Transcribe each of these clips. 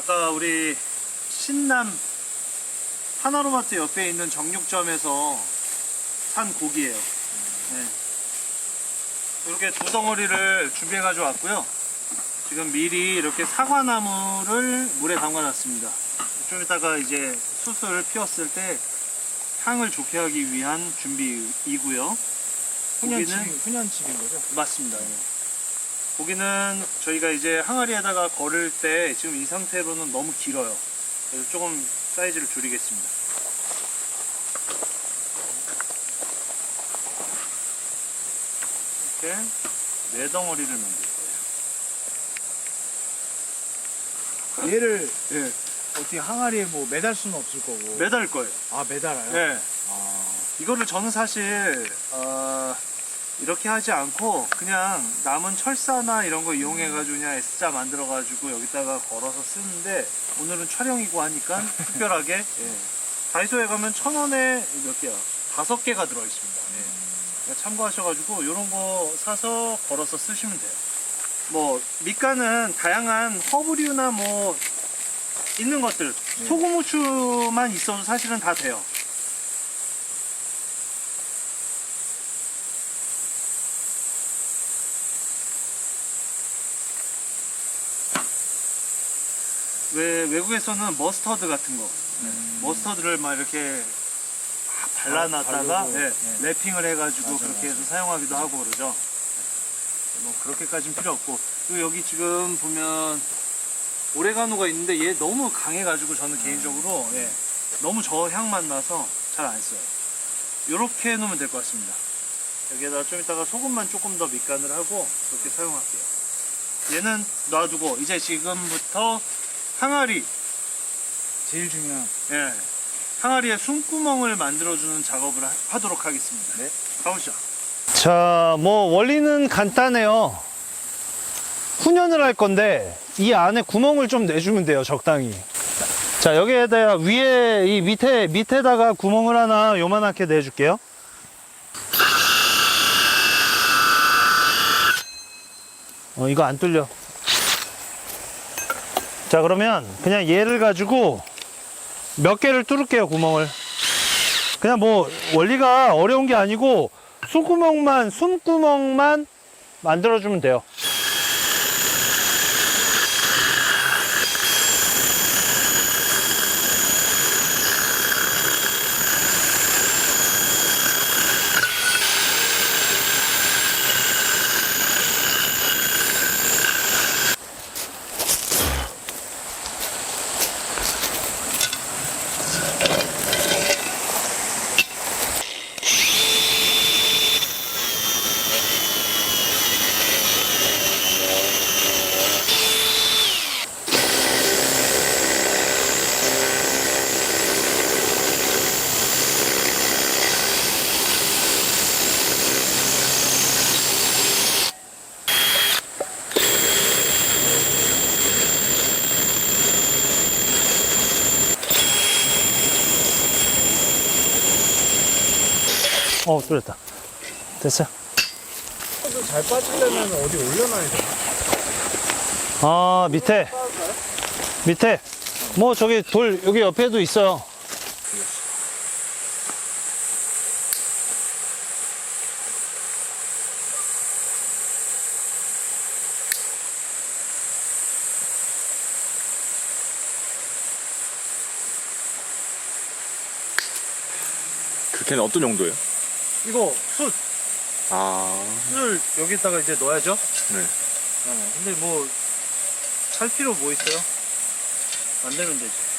아까 우리 신남 하나로마트 옆에 있는 정육점에서 산 고기예요. 네. 이렇게 두 덩어리를 준비해 가지고 왔고요. 지금 미리 이렇게 사과나무를 물에 담가 놨습니다. 좀 이따가 이제 숯을 피웠을 때 향을 좋게 하기 위한 준비이고요. 훈연칩인, 훈연칩인 거죠? 맞습니다. 예. 고기는 저희가 이제 항아리에다가 걸을 때 지금 이 상태로는 너무 길어요. 그래서 조금 사이즈를 줄이겠습니다. 이렇게 네 덩어리를 만들 거예요. 얘를 예, 어떻게 항아리에 뭐 매달 수는 없을 거고. 매달 거예요. 아, 매달아요? 예. 아, 이거를 저는 사실 어, 이렇게 하지 않고 그냥 남은 철사나 이런 거 이용해가지고 그냥 S자 만들어가지고 여기다가 걸어서 쓰는데 오늘은 촬영이고 하니까 특별하게 예. 다이소에 가면 천 원에 몇 개야? 다섯 개가 들어있습니다. 예. 그러니까 참고하셔가지고 이런 거 사서 걸어서 쓰시면 돼요. 뭐 밑간은 다양한 허브류나 뭐 있는 것들 네. 소금 후추만 있어도 사실은 다 돼요. 왜 외국에서는 머스터드 같은 거 음. 머스터드를 막 이렇게 발라놨다가 바르고, 예, 예. 랩핑을 해가지고 맞아, 그렇게 맞아. 해서 사용하기도 하고 그러죠. 네. 뭐 그렇게까지는 필요 없고 그리고 여기 지금 보면 오레가노가 있는데 얘 너무 강해가지고 저는 음. 개인적으로 예, 너무 저 향만 나서 잘 안 써요. 이렇게 해놓으면 될 것 같습니다. 여기에다가 좀 이따가 소금만 조금 더 밑간을 하고 그렇게 사용할게요. 얘는 놔두고 이제 지금부터 항아리 제일 중요한. 예. 항아리에 숨구멍을 만들어주는 작업을 하- 하도록 하겠습니다. 네. 가보시죠. 자, 뭐, 원리는 간단해요. 훈연을 할 건데, 이 안에 구멍을 좀 내주면 돼요, 적당히. 자, 여기에다가 위에, 이 밑에, 밑에다가 구멍을 하나 요만하게 내줄게요. 어, 이거 안 뚫려. 자, 그러면 그냥 얘를 가지고 몇 개를 뚫을게요, 구멍을. 그냥 뭐 원리가 어려운 게 아니고 숨구멍만 숨구멍만 만들어주면 돼요. 어, 뚫렸다. 됐어요. 잘 빠지려면 어디 올려놔야 되나? 아, 밑에. 밑에. 뭐 저기 돌 여기 옆에도 있어요. 그 걔는 어떤 용도예요? 이거 숯, 아, 숯을 여기다가 이제 넣어야죠. 네. 어, 근데 뭐, 살 필요 뭐 있어요? 안 되면 되지.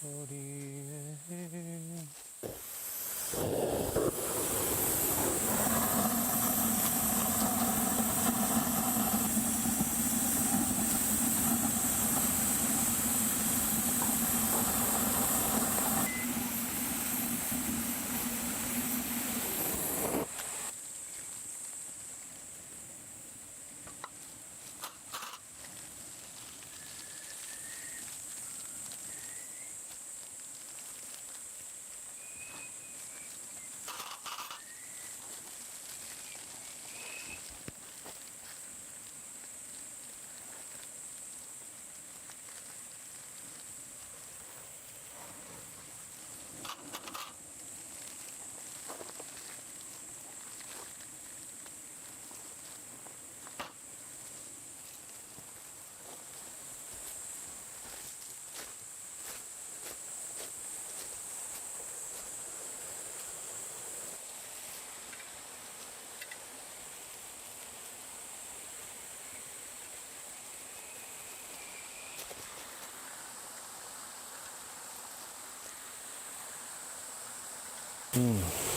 거리에 嗯。